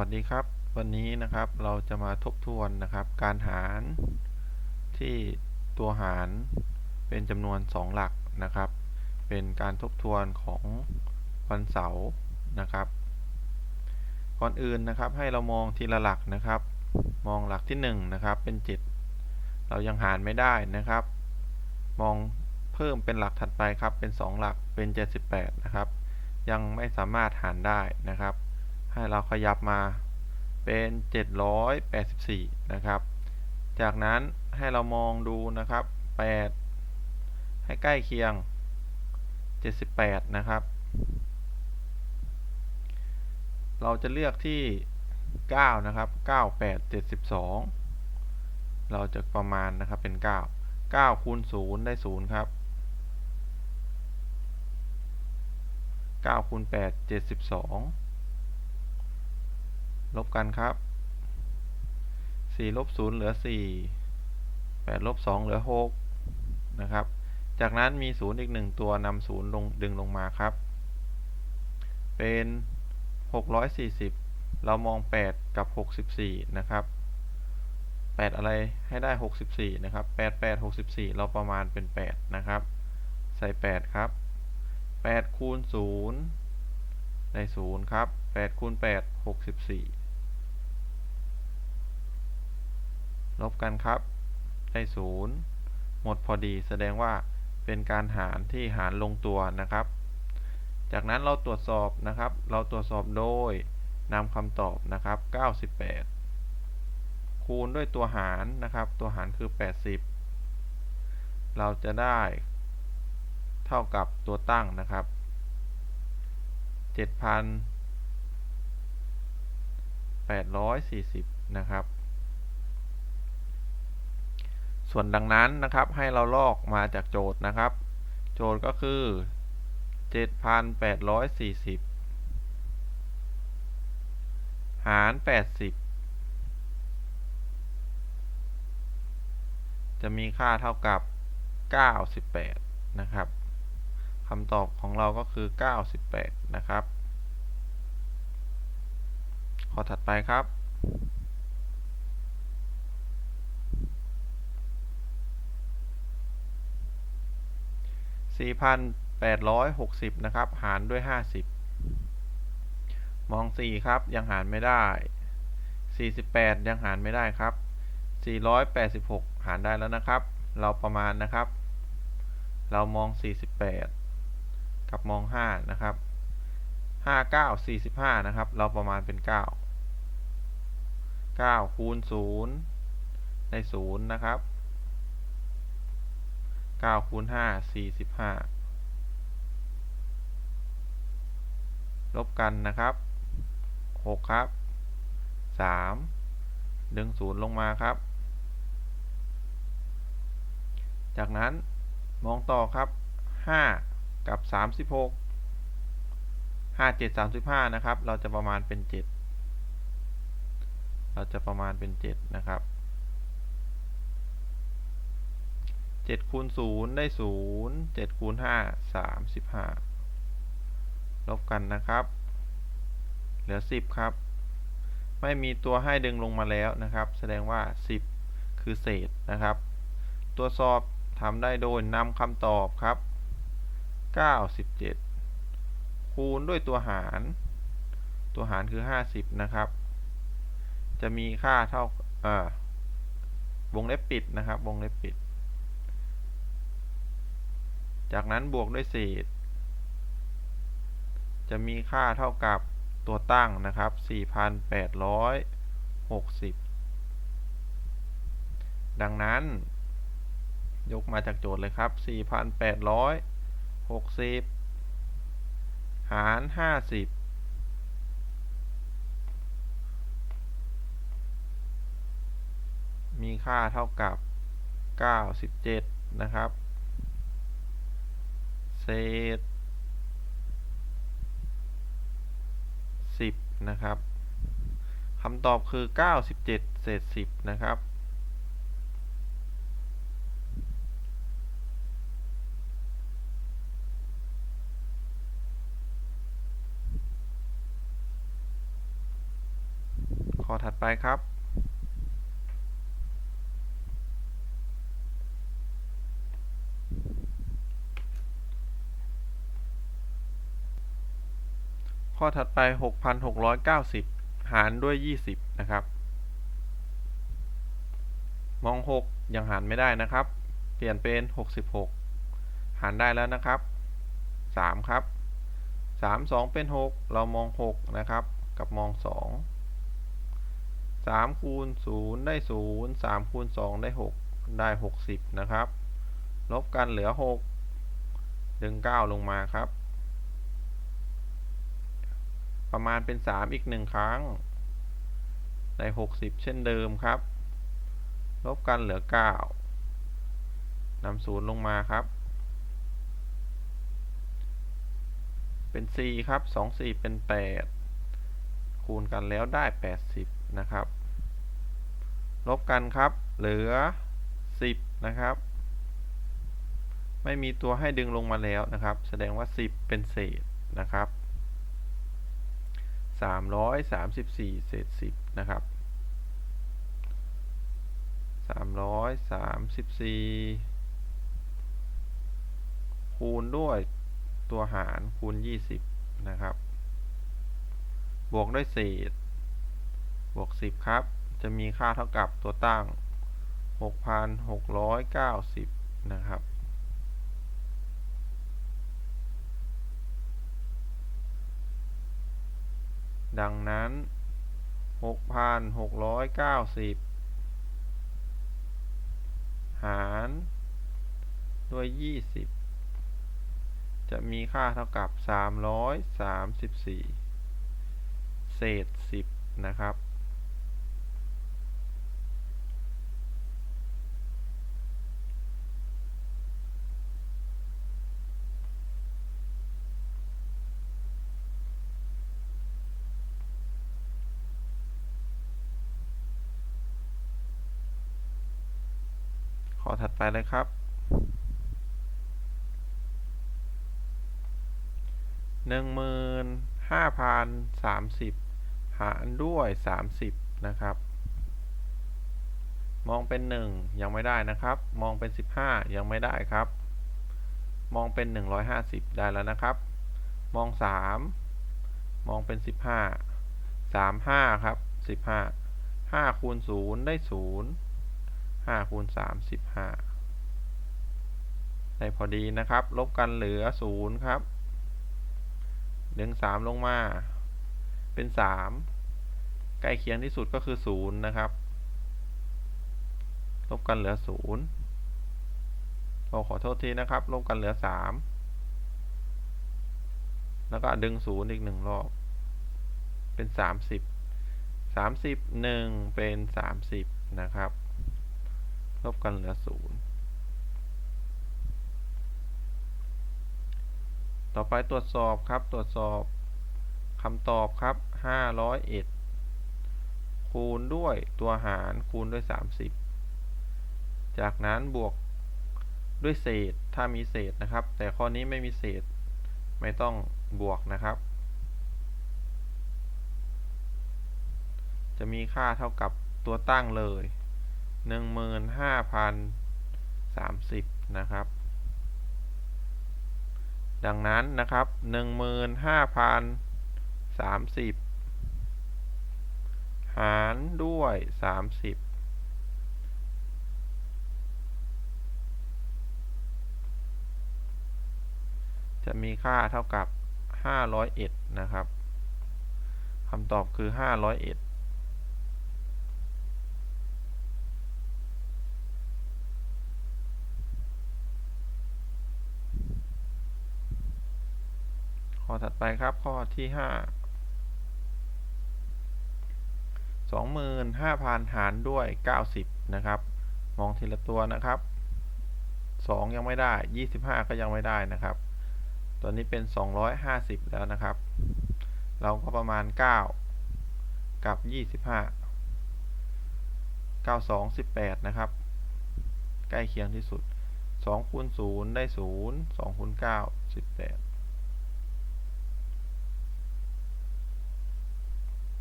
วัสดีครับ วันนี้นะครับเราจะมาทบทวนนะครับ การหารที่ตัวหารเป็นจำนวน 2 หลักนะครับ เป็นการทบทวนของวันเสาร์นะครับ ก่อนอื่นนะครับให้เรามองทีละหลักนะครับ มองหลักที่ 1 นะครับ เป็น 7 เรายังหารไม่ได้นะครับ มองเพิ่มเป็นหลักถัดไปครับเป็น 2 หลักเป็น 78 นะครับ ยังไม่สามารถหารได้นะครับ ให้เราขยับมาเป็น 784 นะครับ จากนั้นให้เรามองดูนะครับ 8 ให้ใกล้เคียง 78 นะครับ เราจะเลือกที่ 9 นะครับ 98 72 เราจะประมาณนะครับเป็น 9 9คูณ0ได้ 0 ครับ9คูณ8 72 ลบกันครับ4ลบ0เหลือ 4 8ลบ2เหลือ 6 นะครับ จากนั้นมี 0 อีก 1 ตัวนำ0ลงดึงลงมาครับ เป็น 640 เรามอง 8 กับ 64 นะครับ 8 อะไรให้ได้ 64 นะครับ 8 8 64 เราประมาณเป็น 8 นะครับ ใส่ 8 ครับ 8 คูณ 0 ได้ 0 ครับ 8 คูณ 8 64 ลบกันครับ ได้0หมดพอดี แสดงว่าเป็นการหารที่หารลงตัวนะครับ จากนั้นเราตรวจสอบนะครับ เราตรวจสอบโดยนำคำตอบนะครับ 98 คูณด้วยตัวหารนะครับ ตัวหารคือ 80 เราจะได้เท่ากับตัวตั้งนะครับ 7,840 นะครับ ส่วนดังนั้นนะครับให้เราลอกมาจากโจทย์นะครับ โจทย์ก็คือ 7,840 หาร 80 จะมีค่าเท่ากับ 98 นะครับคำตอบของเราก็คือ 98 นะครับ ข้อถัดไปครับ 4,860 นะครับ หารด้วย 50 มอง 4 ครับ ยังหารไม่ได้ 48 ยังหารไม่ได้ครับ 486 หารได้แล้วนะครับ เราประมาณนะครับ เรามอง 48 กับมอง 5 นะครับ 59 45 นะครับ เราประมาณเป็น 9 9 คูณ 0 ได้ 0 นะครับ 9คูณ5 45ลบกันนะครับ6ครับ3ดึง0ลงมาครับ จากนั้นมองต่อครับ5กับ36 5 7 35นะครับ เราจะประมาณเป็น7เราจะประมาณเป็น7นะครับ 7คูณ0ได้0 7คูณ5 35ลบกันนะครับ เหลือ10ครับ ไม่มีตัวให้ดึงลงมาแล้วนะครับ แสดงว่า10คือเศษนะครับ ตัวสอบทำได้โดยนำคำตอบครับ97คูณด้วยตัวหาร ตัวหารคือ50นะครับ จะมีค่าเท่าวงเล็บปิดนะครับ วงเล็บปิด จากนั้นบวกด้วยเศษ จะมีค่าเท่ากับตัวตั้งนะครับ 4,860 ดังนั้น ยกมาจากโจทย์เลยครับ 4,860 หาร 50มีค่าเท่ากับ 97 นะครับ เศษ10นะครับคำตอบคือ 97 เศษ 10 นะครับ ข้อถัดไปครับ ข้อถัดไป 6,690 หารด้วย 20 นะครับ มอง 6 ยังหารไม่ได้นะครับ เปลี่ยนเป็น 66 หารได้แล้วนะครับ 3 ครับ 3 2 เป็น 6 เรามอง 6 นะครับ กับมอง 2 3 คูณ 0 ได้ 0 3 คูณ 2 ได้ 6 ได้ 60 นะครับ ลบกันเหลือ 6 ดึง 9 ลงมาครับ ประมาณเป็น 3 อีก 1 ครั้งได้60 เช่นเดิมครับ ลบกันเหลือ 9นำศูนย์ลงมาครับ เป็น 4 ครับ 2 4 เป็น 8 คูณกันแล้วได้ 80 นะครับ ลบกันครับ เหลือ 10 นะครับ ไม่มีตัวให้ดึงลงมาแล้วนะครับ แสดงว่า 10 เป็นเศษนะครับ 334เศษ10นะครับ334 คูณด้วยตัวหารคูณ 20 นะครับ บวกด้วยเศษ บวก 10 ครับ จะมีค่าเท่ากับตัวตั้ง 6,690 นะครับ ดังนั้น 6,690 หารด้วย 20 จะมีค่าเท่ากับ 334 เศษ 10 นะครับ ข้อถัดไปเลยครับ หนึ่งหมื่นห้าพันสามสิบหารด้วยสามสิบนะครับ มองเป็นหนึ่งยังไม่ได้นะครับ มองเป็นสิบห้ายังไม่ได้ครับ มองเป็นหนึ่งร้อยห้าสิบได้แล้วนะครับ มองสามมองเป็นสิบห้าสามห้าครับสิบห้าห้าคูณศูนย์ได้ศูนย์ ห้าคูณสามสิบห้าได้พอดีนะครับ ลบกันเหลือศูนย์ครับดึงสามลงมา เป็นสามใกล้เคียงที่สุดก็คือศูนย์นะครับ ลบกันเหลือศูนย์เราขอโทษทีนะครับ ลบกันเหลือสามแล้วก็ดึงศูนย์อีกหนึ่งรอบ เป็นสามสิบสามสิบหนึ่งเป็นสามสิบนะครับ ลบกันเหลือศูนย์ต่อไปตรวจสอบครับ ตรวจสอบคำตอบครับ 501 คูณด้วยตัวหารคูณด้วย 30 จากนั้นบวกด้วยเศษถ้ามีเศษนะครับ แต่ข้อนี้ไม่มีเศษ ไม่ต้องบวกนะครับ จะมีค่าเท่ากับตัวตั้งเลย 15,030นะครับ ดังนั้นนะครับ15,030หารด้วย30จะมีค่าเท่ากับ 501 นะครับ คำตอบคือ 501 ข้ อถัดไปครับข้อที่ห้าสองหมื่นห้าพันหารด้วยเก้าสิบนะครับ มองทีละตัวนะครับสองยังไม่ได้ยี่สิบห้าก็ยังไม่ได้นะครับตัวนี้เป็นสองร้อยห้าสิบแล้วนะครับ เราก็ประมาณเก้ากับยี่สิบห้าเก้าสองสิบแปดนะครับ ใกล้เคียงที่สุดสองคูณศูนย์ได้ศูนย์สองคูณเก้าสิบแปด